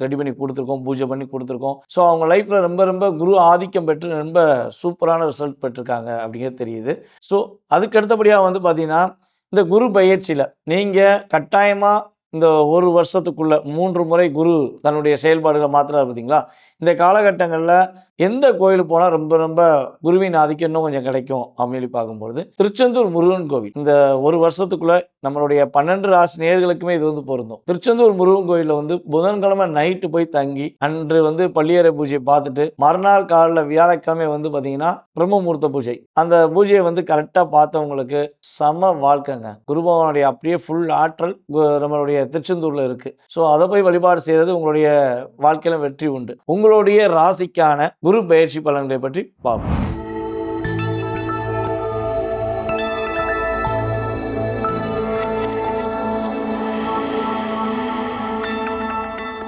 Ready பண்ணி கொடுத்துருக்கோம் பூஜை பண்ணி கொடுத்துருக்கோம். ஸோ அவங்க லைஃப்பில் ரொம்ப ரொம்ப குரு ஆதிக்கம் பெற்று ரொம்ப சூப்பரான ரிசல்ட் பெற்றிருக்காங்க அப்படிங்கிறது தெரியுது. ஸோ அதுக்கு அடுத்தபடியாக வந்து பார்த்தீங்கன்னா இந்த குரு பயிற்சியில் நீங்கள் கட்டாயமாக இந்த ஒரு வருஷத்துக்குள்ள மூன்று முறை குரு தன்னுடைய செயல்பாடுகளை மாத்திரா பார்த்தீங்களா இந்த காலகட்டங்களில் எந்த கோயிலுக்கு போனால் ரொம்ப ரொம்ப குருவின் ஆதிக்கம் இன்னும் கொஞ்சம் கிடைக்கும் அப்படின்னு சொல்லி பார்க்கும்பொழுது திருச்செந்தூர் முருகன் கோவில். இந்த ஒரு வருஷத்துக்குள்ள நம்மளுடைய பன்னெண்டு ராசி நேர்களுக்குமே இது வந்து பொருந்தும். திருச்செந்தூர் முருகன் கோயிலில் வந்து புதன்கிழமை நைட்டு போய் தங்கி அன்று வந்து பள்ளியறை பூஜையை பார்த்துட்டு மறுநாள் காலில் வியாழக்கிழமை வந்து பார்த்தீங்கன்னா பிரம்மமூர்த்த பூஜை. அந்த பூஜையை வந்து கரெக்டாக பார்த்தவங்களுக்கு சம வாழ்க்கைங்க. குரு பகவானுடைய அப்படியே ஃபுல் ஆற்றல் நம்மளுடைய திருச்செந்தூரில் இருக்குது ஸோ அதை போய் வழிபாடு செய்கிறது உங்களுடைய வாழ்க்கையில வெற்றி உண்டு. உங்களுடைய ராசிக்கான குரு பயிற்சி பலன்களை பற்றி பார்ப்போம்.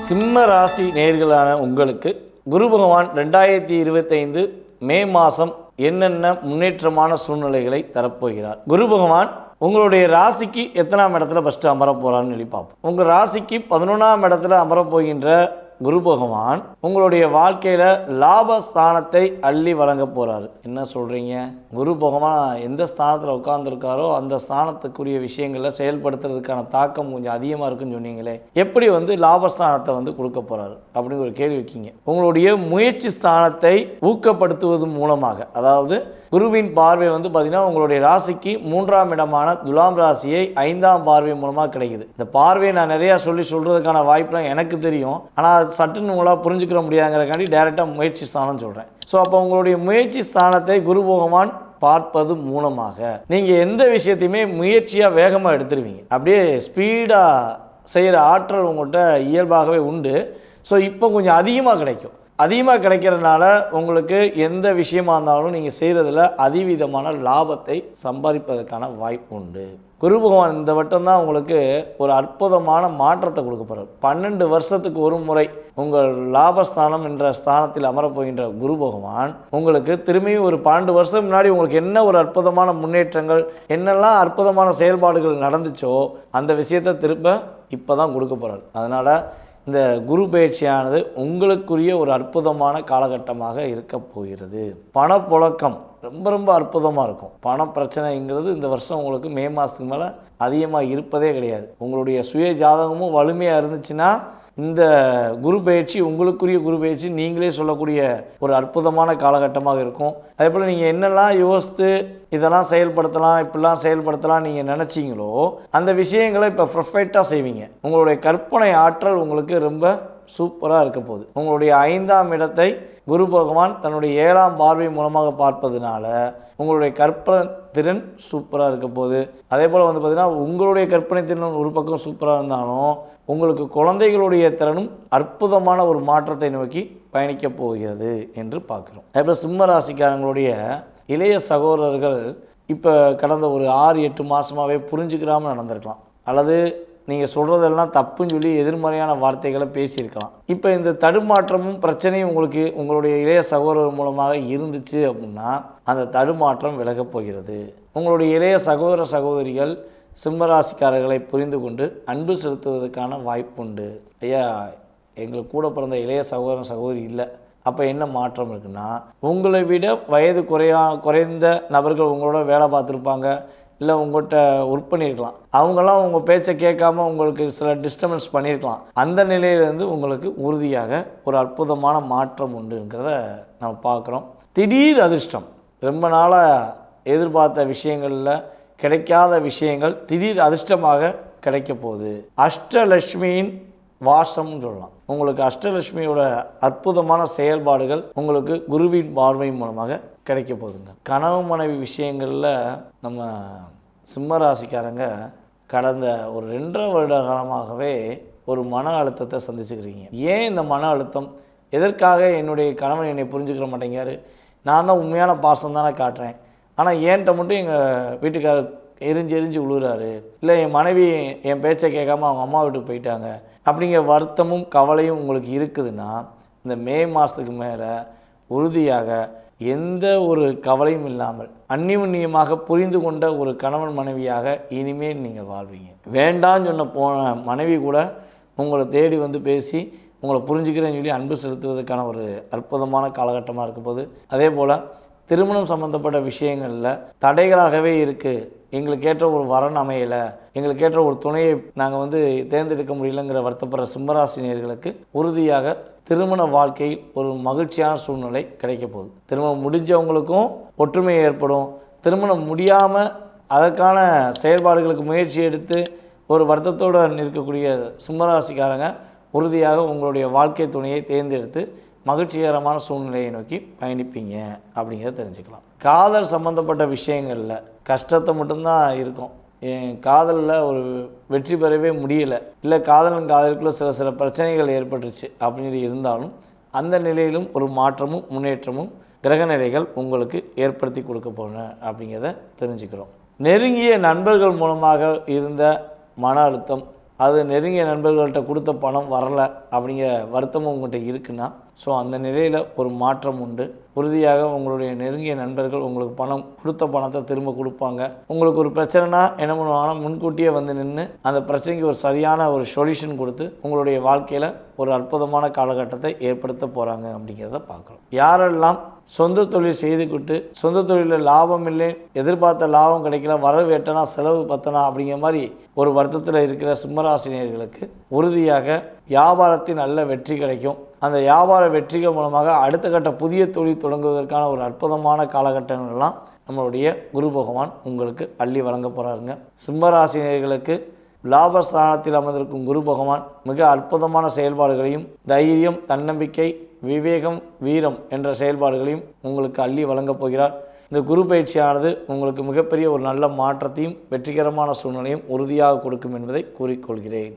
சிம்ம ராசி நேர்களான உங்களுக்கு குரு பகவான் ரெண்டாயிரத்தி இருபத்தைந்து மே மாதம் என்னென்ன முன்னேற்றமான சூழ்நிலைகளை தரப்போகிறார்? குரு பகவான் உங்களுடைய ராசிக்கு எத்தனாம் இடத்துல ஃபஸ்ட்டு அமர போகிறான்னு சொல்லி பார்ப்போம். உங்கள் ராசிக்கு பதினொன்றாம் இடத்துல அமரப் போகின்ற குரு பகவான் உங்களுடைய வாழ்க்கையில் லாபஸ்தானத்தை அள்ளி வழங்க போகிறாரு என்ன சொல்கிறீங்க குரு பகவான் எந்த ஸ்தானத்தில் உட்கார்ந்துருக்காரோ அந்த ஸ்தானத்துக்குரிய விஷயங்களை செயல்படுத்துறதுக்கான தாக்கம் கொஞ்சம் அதிகமாக இருக்குன்னு சொன்னீங்களே எப்படி வந்து லாபஸ்தானத்தை வந்து கொடுக்க போகிறாரு அப்படின்னு ஒரு கேள்வி வைக்கிங்க. உங்களுடைய முயற்சி ஸ்தானத்தை ஊக்கப்படுத்துவது மூலமாக அதாவது குருவின் பார்வை வந்து பார்த்தீங்கன்னா உங்களுடைய ராசிக்கு மூன்றாம் இடமான துலாம் ராசியை ஐந்தாம் பார்வை மூலமாக கிடைக்குது. இந்த பார்வையை நான் நிறையா சொல்லி சொல்கிறதுக்கான வாய்ப்புலாம் எனக்கு தெரியும். ஆனால் சட்டுன்னு உங்களால் புரிஞ்சுக்கிற முடியாங்கிறக்காண்டி டேரெக்டாக முயற்சி ஸ்தானம் சொல்கிறேன் ஸோ அப்போ உங்களுடைய முயற்சி ஸ்தானத்தை குரு பகவான் பார்ப்பது மூலமாக நீங்கள் எந்த விஷயத்தையுமே முயற்சியாக வேகமாக எடுத்துருவீங்க. அப்படியே ஸ்பீடாக செய்கிற ஆற்றல் உங்கள்கிட்ட இயல்பாகவே உண்டு. ஸோ இப்போ கொஞ்சம் அதிகமாக கிடைக்கும். அதிகமாக கிடைக்கிறதுனால உங்களுக்கு எந்த விஷயமா இருந்தாலும் நீங்கள் செய்கிறதுல அதிவிதமான லாபத்தை சம்பாதிப்பதற்கான வாய்ப்பு உண்டு. குரு பகவான் இந்த வட்டம்தான் உங்களுக்கு ஒரு அற்புதமான மாற்றத்தை கொடுக்க போகிறார் பன்னெண்டு வருஷத்துக்கு ஒரு முறை உங்கள் லாபஸ்தானம் என்ற ஸ்தானத்தில் அமரப்போகின்ற குரு பகவான் உங்களுக்கு திரும்பியும் ஒரு பன்னெண்டு வருஷம் முன்னாடி உங்களுக்கு என்ன ஒரு அற்புதமான முன்னேற்றங்கள் என்னெல்லாம் அற்புதமான செயல்பாடுகள் நடந்துச்சோ அந்த விஷயத்தை திரும்ப இப்போ தான் கொடுக்க போகிறார் அதனால் இந்த குரு பயிற்சியானது உங்களுக்குரிய ஒரு அற்புதமான காலகட்டமாக இருக்க போகிறது. பணப்புழக்கம் ரொம்ப ரொம்ப அற்புதமாக இருக்கும். பண பிரச்சனைங்கிறது இந்த வருஷம் உங்களுக்கு மே மாதத்துக்கு மேலே அதிகமாக இருப்பதே கிடையாது. உங்களுடைய சுய ஜாதகமும் வலிமையாக இருந்துச்சுன்னா இந்த குரு பயிற்சி உங்களுக்குரிய குரு பயிற்சி நீங்களே சொல்லக்கூடிய ஒரு அற்புதமான காலகட்டமாக இருக்கும். அதே போல் நீங்கள் என்னெல்லாம் யோசித்து இதெல்லாம் செயல்படுத்தலாம் இப்படிலாம் செயல்படுத்தலாம் நீங்கள் நினச்சிங்களோ அந்த விஷயங்களை இப்போ பர்ஃபெக்டாக செய்வீங்க. உங்களுடைய கற்பனை ஆற்றல் உங்களுக்கு ரொம்ப சூப்பராக இருக்க போகுது. உங்களுடைய ஐந்தாம் இடத்தை குரு பகவான் தன்னுடைய ஏழாம் பார்வை மூலமாக பார்ப்பதுனால உங்களுடைய கற்பனை திறன் சூப்பராக இருக்க போகுது. அதே போல் வந்து பார்த்திங்கன்னா உங்களுடைய கற்பனை திறன் ஒரு பக்கம் சூப்பராக இருந்தாலும் உங்களுக்கு குழந்தைகளுடைய திறனும் அற்புதமான ஒரு மாற்றத்தை நோக்கி பயணிக்கப் போகிறது என்று பார்க்குறோம். அதே சிம்ம ராசிக்காரங்களுடைய இளைய சகோதரர்கள் இப்போ கடந்த ஒரு ஆறு எட்டு மாதமாகவே புரிஞ்சுக்கிறாமல் நடந்திருக்கலாம். அல்லது நீங்கள் சொல்கிறதெல்லாம் தப்புன்னு சொல்லி எதிர்மறையான வார்த்தைகளை பேசியிருக்கலாம். இப்போ இந்த தடுமாற்றமும் பிரச்சனையும் உங்களுக்கு உங்களுடைய இளைய சகோதரர் மூலமாக இருந்துச்சு அப்படின்னா அந்த தடுமாற்றம் விலகப் போகிறது. உங்களுடைய இளைய சகோதர சகோதரிகள் சிம்மராசிக்காரர்களை புரிந்து கொண்டு அன்பு செலுத்துவதற்கான வாய்ப்புண்டு. ஐயா எங்களுக்கு கூட பிறந்த இளைய சகோதரன் சகோதரி இல்லை. அப்போ என்ன மாற்றம் இருக்குன்னா உங்களை விட வயது குறையா குறைந்த நபர்கள் உங்களோட வேலை பார்த்துருப்பாங்க. இல்லை உங்கள்கிட்ட ஒர்க் பண்ணியிருக்கலாம். அவங்களாம் உங்கள் பேச்சை கேட்காம உங்களுக்கு சில டிஸ்டர்பன்ஸ் பண்ணியிருக்கலாம். அந்த நிலையிலேருந்து உங்களுக்கு உறுதியாக ஒரு அற்புதமான மாற்றம் உண்டுங்கிறத நம்ம பார்க்குறோம். திடீர் அதிர்ஷ்டம். ரொம்ப நாளாக எதிர்பார்த்த விஷயங்களில் கிடைக்காத விஷயங்கள் திடீர் அதிர்ஷ்டமாக கிடைக்க போகுது. அஷ்டலட்சுமியின் வாசம்னு சொல்லலாம். உங்களுக்கு அஷ்டலட்சுமியோட அற்புதமான செயல்பாடுகள் உங்களுக்கு குருவின் பார்வை மூலமாக கிடைக்க போகுதுங்க கனவு மனைவி விஷயங்களில் நம்ம சிம்ம ராசிக்காரங்க கடந்த ஒரு ரெண்டரை வருட காலமாகவே ஒரு மன அழுத்தத்தை சந்திச்சுக்கிறீங்க ஏன் இந்த மன அழுத்தம்? எதற்காக என்னுடைய கணவன் என்னை புரிஞ்சுக்கிற மாட்டேங்கிறாரு? நான் தான் உண்மையான பாசம் தானே காட்டுறேன். ஆனால் ஏன்ட்ட மட்டும் எங்கள் வீட்டுக்காரர் எரிஞ்சு எரிஞ்சு விழுகிறாரு இல்லை என் மனைவி என் பேச்சை கேட்காம அவங்க அம்மா வீட்டுக்கு போயிட்டாங்க. அப்படிங்கிற வருத்தமும் கவலையும் உங்களுக்கு இருக்குதுன்னா இந்த மே மாதத்துக்கு மேலே உறுதியாக எந்த ஒரு கவலையும் இல்லாமல் அந்நியுன்னியமாக புரிந்து கொண்ட ஒரு கணவன் மனைவியாக இனிமேல் நீங்கள் வாழ்வீங்க. வேண்டான்னு சொன்ன போன மனைவி கூட உங்களை தேடி வந்து பேசி உங்களை புரிஞ்சுக்கிறேன்னு சொல்லி அன்பு செலுத்துவதற்கான ஒரு அற்புதமான காலகட்டமாக இருக்கும்போது போது அதே போல் திருமணம் சம்மந்தப்பட்ட விஷயங்களில் தடைகளாகவே இருக்குது எங்களுக்கு ஏற்ற ஒரு வரன் அமையலை எங்களுக்கு ஏற்ற ஒரு துணையை நாங்கள் வந்து தேர்ந்தெடுக்க முடியலங்கிற வருத்தப்படுற சிம்மராசினியர்களுக்கு உறுதியாக திருமண வாழ்க்கை ஒரு மகிழ்ச்சியான சூழ்நிலை கிடைக்க போகுது திருமணம் முடிஞ்சவங்களுக்கும் ஒற்றுமை ஏற்படும். திருமணம் முடியாமல் அதற்கான செயல்பாடுகளுக்கு முயற்சி எடுத்து ஒரு வருத்தத்தோடு நிற்கக்கூடிய சிம்மராசிக்காரங்க உறுதியாக உங்களுடைய வாழ்க்கை துணையை தேர்ந்தெடுத்து மகிழ்ச்சிகரமான சூழ்நிலையை நோக்கி பயணிப்பீங்க அப்படிங்கிறத தெரிஞ்சுக்கலாம். காதல் சம்மந்தப்பட்ட விஷயங்களில் கஷ்டத்தை மட்டும்தான் இருக்கும். என் காதலில் ஒரு வெற்றி பெறவே முடியலை. இல்லை காதலன் காதலுக்குள்ளே சில சில பிரச்சனைகள் ஏற்பட்டுருச்சு அப்படின்னு இருந்தாலும் அந்த நிலையிலும் ஒரு மாற்றமும் முன்னேற்றமும் கிரகநிலைகள் உங்களுக்கு ஏற்படுத்தி கொடுக்க போகிறேன் அப்படிங்கிறத தெரிஞ்சுக்கிறோம். நெருங்கிய நண்பர்கள் மூலமாக இருந்த மன அழுத்தம் அது நெருங்கிய நண்பர்கள்ட்ட கொடுத்த பணம் வரல அப்படிங்கிற வருத்தமும் உங்கள்கிட்ட இருக்குன்னா ஸோ அந்த நிலையில் ஒரு மாற்றம் உண்டு. உறுதியாக உங்களுடைய நெருங்கிய நண்பர்கள் உங்களுக்கு பணம் கொடுத்த பணத்தை திரும்ப கொடுப்பாங்க. உங்களுக்கு ஒரு பிரச்சனைனா என்ன பண்ணுவாங்கன்னா முன்கூட்டியே வந்து நின்று அந்த பிரச்சனைக்கு ஒரு சரியான ஒரு சொல்யூஷன் கொடுத்து உங்களுடைய வாழ்க்கையில் ஒரு அற்புதமான காலகட்டத்தை ஏற்படுத்த போகிறாங்க அப்படிங்கிறத பார்க்குறோம். யாரெல்லாம் சொந்த தொழில் செய்துக்கிட்டு சொந்த தொழிலில் லாபம் இல்லை எதிர்பார்த்த லாபம் கிடைக்கல வரவு எட்டனா செலவு பத்தனா அப்படிங்கிற மாதிரி ஒரு வருத்தத்தில் இருக்கிற சிம்மராசினியர்களுக்கு உறுதியாக வியாபாரத்தின் நல்ல வெற்றி கிடைக்கும். அந்த வியாபார வெற்றிகள் மூலமாக அடுத்த கட்ட புதிய தொழில் தொடங்குவதற்கான ஒரு அற்புதமான காலகட்டங்கள்லாம் நம்மளுடைய குரு பகவான் உங்களுக்கு அள்ளி வழங்க போகிறாருங்க சிம்மராசினியர்களுக்கு லாபஸ்தானத்தில் அமர்ந்திருக்கும் குரு பகவான் மிக அற்புதமான செயல்பாடுகளையும் தைரியம் தன்னம்பிக்கை விவேகம் வீரம் என்ற செயல்பாடுகளையும் உங்களுக்கு அள்ளி வழங்கப் போகிறார். இந்த குரு பயிற்சியானது உங்களுக்கு மிகப்பெரிய ஒரு நல்ல மாற்றத்தையும் வெற்றிகரமான சூழ்நிலையும் உறுதியாக கொடுக்கும் என்பதை கூறிக்கொள்கிறேன்.